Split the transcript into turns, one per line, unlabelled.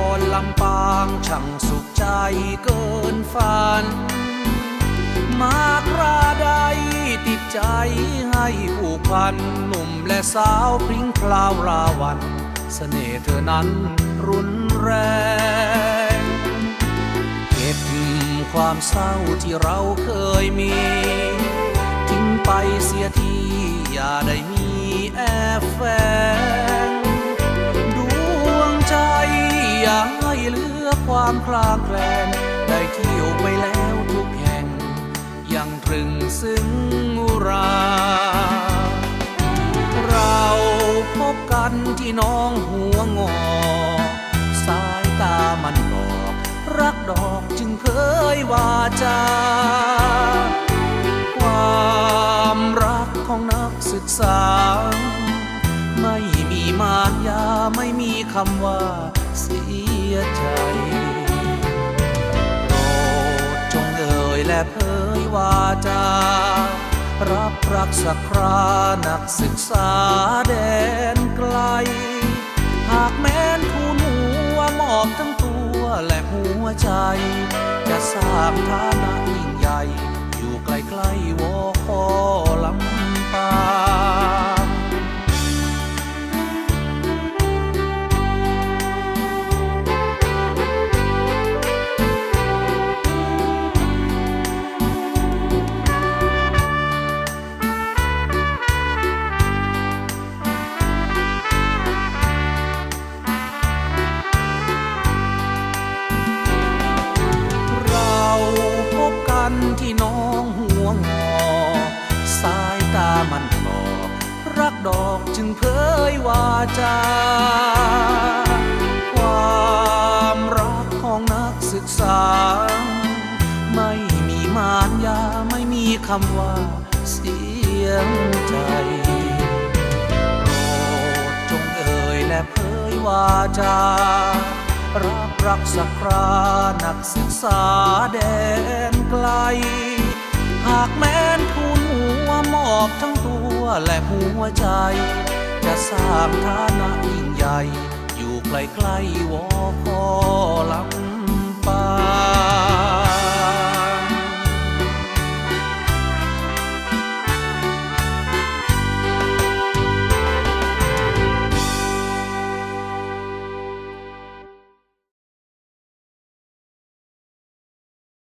ลานครลำปางช่างสุขใจเกินฝัน มาคราใดติดใจให้ผูกพัน หนุ่มและสาวพริ้งพลาวราวันเสน่ห์เธอนั้นรุนแรงเก็บความเศร้าที่เราเคยมี ทิ้งไปเสียทีอย่าได้มี อย่าให้เหลือความคลางแคลนได้เที่ยวไปแล้วทุกแห่ง ยังตรึงซึ้งรา เราพบกันที่น้องหัวงอ สายตามันบอกรักดอกจึงเผยวาจา ความรักของนักศึกษา ไม่มีมารยาไม่มีคำว่าเสีย ใจโปรดจงเอ่ยและเผยวาจา รับรักสักครานักศึกษาแดนไกล หากแม้นทูลหัวมอบทั้งตัวและหัวใจ จะสร้างฐานะยิ่งใหญ่ อยู่ใกล้ๆวอันที่น้องหัวงอ สายตามันบอกรักดอกจึงเผยวาจา ความรักของนักศึกษา ไม่มีมารยาไม่มีคำว่าเสียงใจโปรดจงเอ่ยและเผยวาจา รับรักสักครานักศึกษาแดนไกล หากแม้นทุนหัวมอบทั้งตัวและหัวใจ จะสร้างฐานะยิ่งใหญ่ อยู่ใกล้ๆวอคอลำ